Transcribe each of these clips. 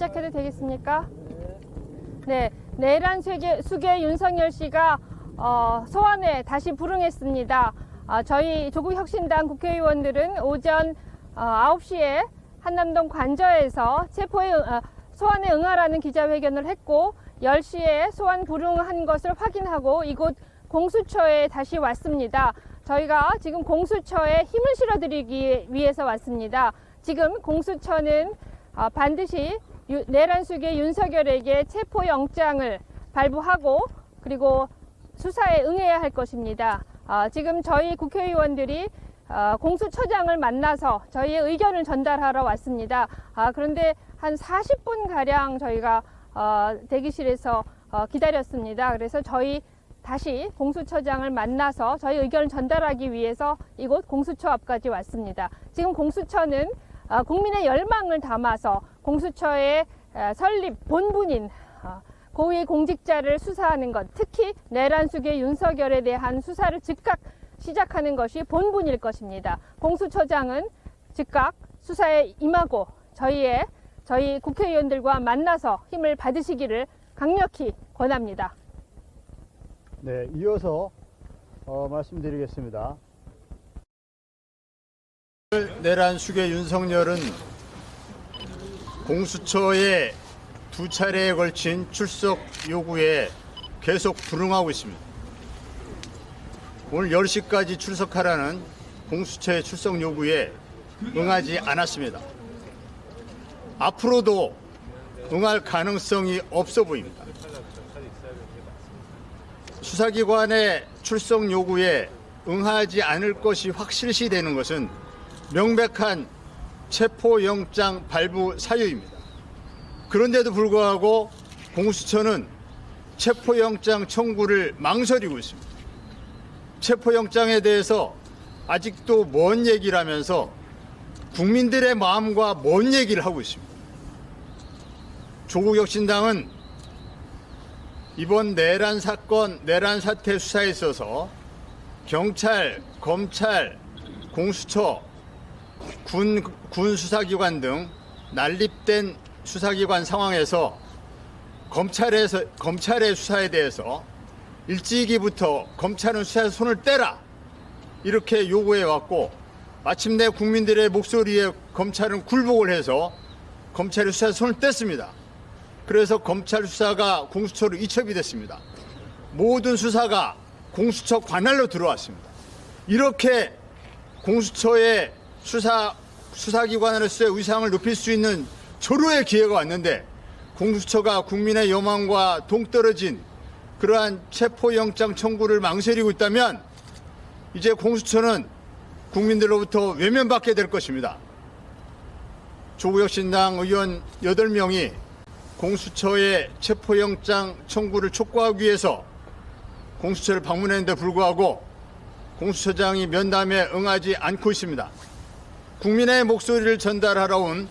시작해도 되겠습니까? 네, 내란 수계, 수계 윤석열 씨가 어, 소환에 다시 불응했습니다. 아, 저희 조국혁신당 국회의원들은 오전 어, 9시에 한남동 관저에서 체포에 응- 어, 소환에 응하라는 기자회견을 했고 10시에 소환 불응한 것을 확인하고 이곳 공수처에 다시 왔습니다. 저희가 지금 공수처에 힘을 실어드리기 위해서 왔습니다. 지금 공수처는 아, 반드시 유- 내란 수계 윤석열에게 체포 영장을 발부하고 그리고 수사에 응해야 할 것입니다. 아, 지금 저희 국회의원들이 아, 공수처장을 만나서 저희의 의견을 전달하러 왔습니다. 아, 그런데 한 40분 가량 저희가 어, 대기실에서 어, 기다렸습니다. 그래서 저희 다시 공수처장을 만나서 저희 의견을 전달하기 위해서 이곳 공수처 앞까지 왔습니다. 지금 공수처는 어, 국민의 열망을 담아서 공수처의 어, 설립 본분인 어, 고위 공직자를 수사하는 것, 특히 내란 수계 윤석열에 대한 수사를 즉각 시작하는 것이 본분일 것입니다. 공수처장은 즉각 수사에 임하고 저희의 저희 국회의원들과 만나서 힘을 받으시기를 강력히 권합니다. 네, 이어서 어, 말씀드리겠습니다. 내란 수계 윤석열은 공수처의 두 차례에 걸친 출석 요구에 계속 불응하고 있습니다. 오늘 10시까지 출석하라는 공수처의 출석 요구에 응하지 않았습니다. 앞으로도 응할 가능성이 없어 보입니다. 수사기관의 출석 요구에 응하지 않을 것이 확실시 되는 것은 명백한 체포영장 발부 사유입니다. 그런데도 불구하고 공수처는 체포영장 청구를 망설이고 있습니다. 체포영장에 대해서 아직도 먼 얘기를 하면서 국민들의 마음과 먼 얘기를 하고 있습니다. 조국 혁신당은 이번 내란 사건, 내란 사태 수사에 있어서 경찰, 검찰, 공수처, 군, 군 수사기관 등 난립된 수사기관 상황에서 검찰에서, 검찰의 수사에 대해서 일찍이부터 검찰은 수사에서 손을 떼라! 이렇게 요구해 왔고 마침내 국민들의 목소리에 검찰은 굴복을 해서 검찰의 수사에서 손을 뗐습니다. 그래서 검찰 수사가 공수처로 이첩이 됐습니다. 모든 수사가 공수처 관할로 들어왔습니다. 이렇게 공수처의 수사 수사기관으로서의 위상을 높일 수 있는 절호의 기회가 왔는데 공수처가 국민의 여망과 동떨어진 그러한 체포영장 청구를 망설이고 있다면 이제 공수처는 국민들로부터 외면받게 될 것입니다. 조국혁신당 의원 8명이 공수처의 체포영장 청구를 촉구하기 위해서 공수처를 방문했는데 불구하고 공수처장이 면담에 응하지 않고 있습니다. 국민의 목소리를 전달하러 온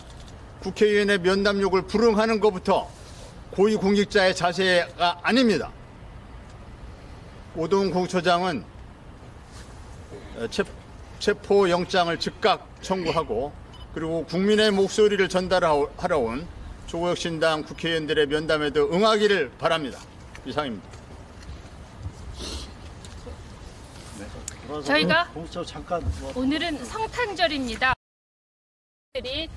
국회의원의 면담 요구를 불응하는 것부터 고위공직자의 자세가 아닙니다. 오동 공처장은 체포영장을 즉각 청구하고 그리고 국민의 목소리를 전달하러 온 조국혁신당 국회의원들의 면담에도 응하기를 바랍니다. 이상입니다. 저희가 잠깐 뭐 오늘은 성탄절입니다. 들이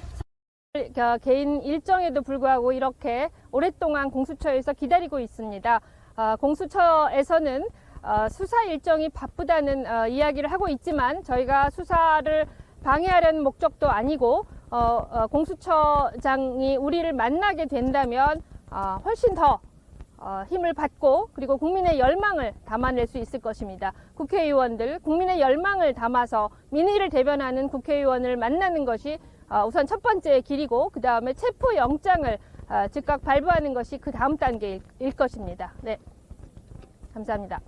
어, 개인 일정에도 불구하고 이렇게 오랫동안 공수처에서 기다리고 있습니다. 어, 공수처에서는 어, 수사 일정이 바쁘다는 어, 이야기를 하고 있지만 저희가 수사를 방해하려는 목적도 아니고 어, 어, 공수처장이 우리를 만나게 된다면 어, 훨씬 더 어, 힘을 받고 그리고 국민의 열망을 담아낼 수 있을 것입니다. 국회의원들 국민의 열망을 담아서 민의를 대변하는 국회의원을 만나는 것이 어, 우선 첫 번째 길이고 그 다음에 체포 영장을 어, 즉각 발부하는 것이 그 다음 단계일 것입니다. 네, 감사합니다.